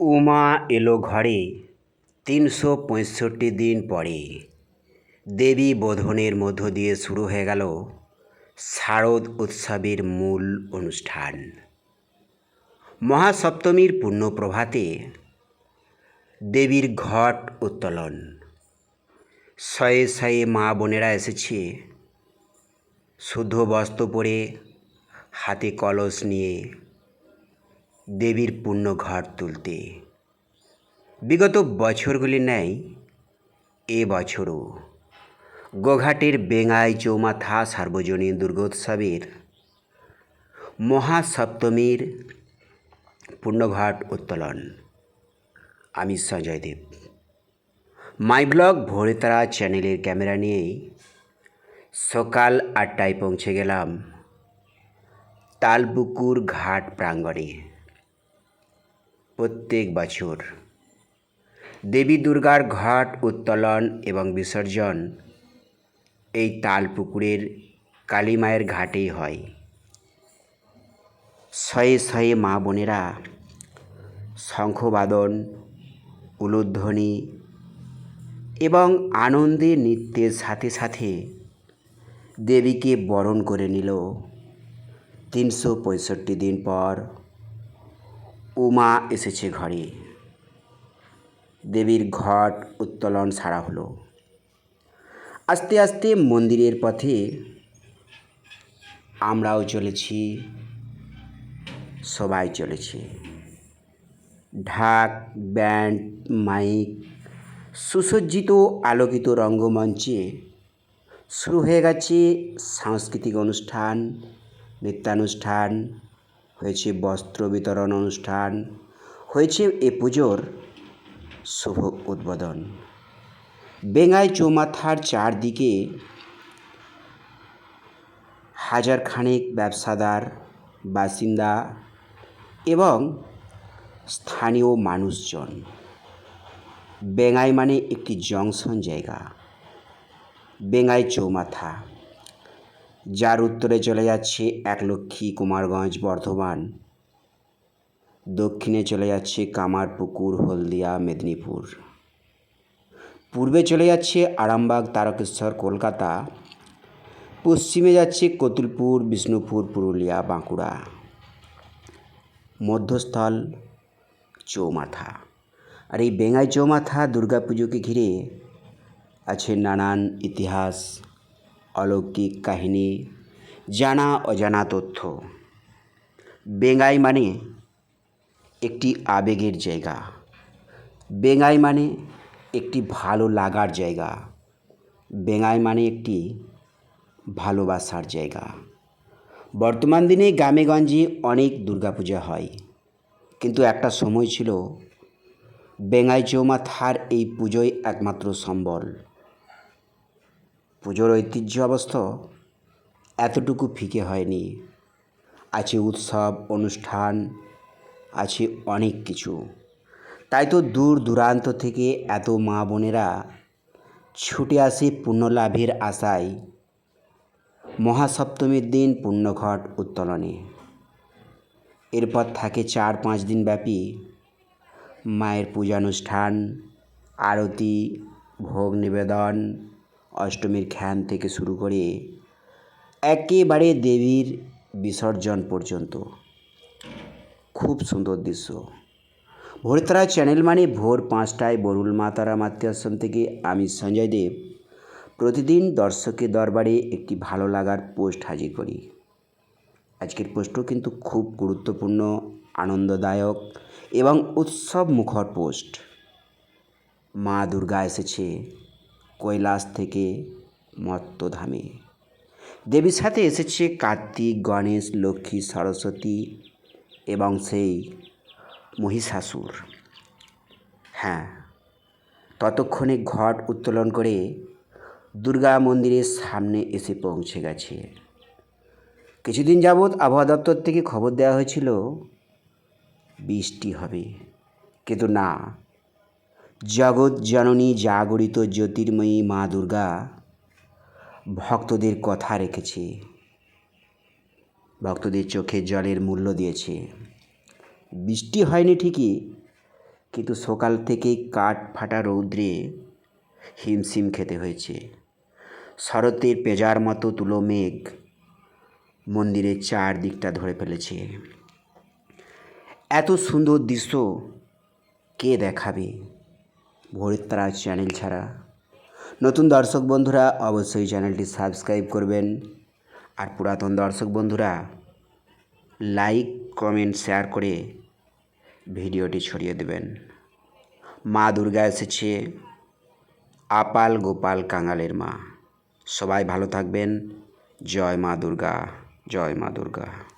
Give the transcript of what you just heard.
উমা এলো ঘরে তিনশো পঁয়ষট্টি দিন পরে। দেবী বোধনের মধ্য দিয়ে শুরু হয়ে গেল শারদ উৎসবের মূল অনুষ্ঠান। মহাসপ্তমীর পূর্ণ প্রভাতে দেবীর ঘট উত্তোলন। শয়ে শয়ে মা বোনেরা এসেছে। শুদ্ধ বস্ত্র পরে হাতে কলস নিয়ে দেবীর পূর্ণ ঘট তুলতে। বিগত বছরগুলি ন্যায় এ বছরও। গোঘাটের বেঙ্গাই চৌমাথা সার্বজনীন দুর্গোৎসবের মহাসপ্তমীর পূর্ণঘাট উত্তোলন। আমি সঞ্জয় দেব। মাই ব্লগ ভোরেতারা চ্যানেলের ক্যামেরা নিয়েই সকাল আটটায় পৌঁছে গেলাম তালপুকুর ঘাট প্রাঙ্গণে। প্রত্যেক বছর। দেবী দুর্গার ঘট উত্তোলন এবং বিসর্জন এই তালপুকুরের কালীমায়ের ঘাটেই হয়। শয়ে শয়ে মা বোনেরা শঙ্খবাদন, উলুধ্বনি এবং আনন্দে নৃত্যের সাথে সাথে দেবীকে বরণ করে নিল। তিনশো পঁয়ষট্টি দিন পর উমা এসেছে ঘরে। দেবীর ঘট উত্তোলন সারা হলো। আস্তে আস্তে মন্দিরের পথে আমরাও চলেছি, সবাই চলেছে। ঢাক, ব্যান্ড, মাইক, সুসজ্জিত আলোকিত রঙ্গমঞ্চে শুরু হয়ে গেছে সাংস্কৃতিক অনুষ্ঠান, নৃত্যানুষ্ঠান হয়েছে বস্ত্র বিতরণ অনুষ্ঠান, হয়েছে এ পুজোর শুভ উদ্বোধন। বেঙ্গাই চৌমাথার চারদিকে হাজার খানেক ব্যবসাদার, বাসিন্দা এবং স্থানীয় মানুষজন। বেঙ্গাই মানে একটি জংশন জায়গা। বেঙ্গাই চৌমাথা। যার উত্তরে চলে যাচ্ছে একলক্ষী কুমারগঞ্জ বর্ধমান। দক্ষিণে চলে যাচ্ছে কামারপুকুর, হলদিয়া, মেদিনীপুর। পূর্বে চলে যাচ্ছে আরামবাগ, তারকেশ্বর, কলকাতা। পশ্চিমে যাচ্ছে কতুলপুর, বিষ্ণুপুর, পুরুলিয়া, বাঁকুড়া। মধ্যস্থল চৌমাথা। আর এই বেঙ্গাই চৌমাথা দুর্গাপুজোকে ঘিরে আছে নানান ইতিহাস। অলৌকিক কাহিনী, জানা অজানা তথ্য। বেঙ্গাই মানে একটি আবেগের জায়গা। বেঙ্গাই মানে একটি ভালো লাগার জায়গা। বেঙ্গাই মানে একটি ভালোবাসার জায়গা। বর্তমান দিনে গ্রামেগঞ্জে অনেক দুর্গাপূজা হয়। কিন্তু একটা সময় ছিল, বেঙ্গাই চৌমাথার এই পুজোই একমাত্র সম্বল। পুজোর ঐতিহ্য অবস্থ এতটুকু ফিকে হয়নি। আছে উৎসব, অনুষ্ঠান, আছে অনেক কিছু। তাই তো দূর দূরান্ত থেকে এত মা বোনেরা ছুটে আসে পুণ্যলাভের আশায় মহাসপ্তমীর দিন পুণ্যঘট উত্তোলনে। এরপর থাকে চার পাঁচ দিন ব্যাপী মায়ের পূজানুষ্ঠান, আরতি, ভোগ নিবেদন অষ্টমীর খ্যান থেকে শুরু করে একেবারে দেবীর বিসর্জন পর্যন্ত। খুব সুন্দর দৃশ্য। ভোরতারা চ্যানেল মানে ভোর পাঁচটায় বরুল মা তারা মাতৃ থেকে আমি সঞ্জয় দেব প্রতিদিন দর্শকের দরবারে একটি ভালো লাগার পোস্ট হাজির করি। আজকের পোস্টও কিন্তু খুব গুরুত্বপূর্ণ, আনন্দদায়ক এবং উৎসব মুখর পোস্ট। মা দুর্গা এসেছে কৈলাস থেকে মত্তধামে। দেবীর সাথে এসেছে কার্তিক, গণেশ, লক্ষ্মী, সরস্বতী এবং সেই মহিষাসুর। হ্যাঁ ততক্ষণে ঘট উত্তোলন করে দুর্গা মন্দিরের সামনে এসে পৌঁছে গেছে। কিছুদিন যাবৎ আবহাওয়া দপ্তর থেকে খবর দেওয়া হয়েছিল, বৃষ্টি হবে। কিন্তু না জগৎ জননী জাগরিত জ্যোতির্ময়ী মা দুর্গা ভক্তদের কথা রেখেছে। ভক্তদের চোখে জলের মূল্য দিয়েছে। বৃষ্টি হয়নি ঠিকই, কিন্তু সকাল থেকেই কাঠ ফাটা রৌদ্রে হিমশিম খেতে হয়েছে। শরতের পেজার মতো তুলো মেঘ মন্দিরের চারদিকটা ধরে ফেলেছে। এত সুন্দর দৃশ্য কে দেখাবে? ভোরের চ্যানেল ছাড়া। নতুন দর্শক বন্ধুরা, অবশ্যই চ্যানেলটি সাবস্ক্রাইব করবেন। আর পুরাতন দর্শক বন্ধুরা, লাইক, কমেন্ট, শেয়ার করে ভিডিওটি ছড়িয়ে দেবেন। মা দুর্গা এসেছে, আপাল গোপাল কাঙালের মা। সবাই ভালো থাকবেন। জয় মা দুর্গা, জয় মা দুর্গা।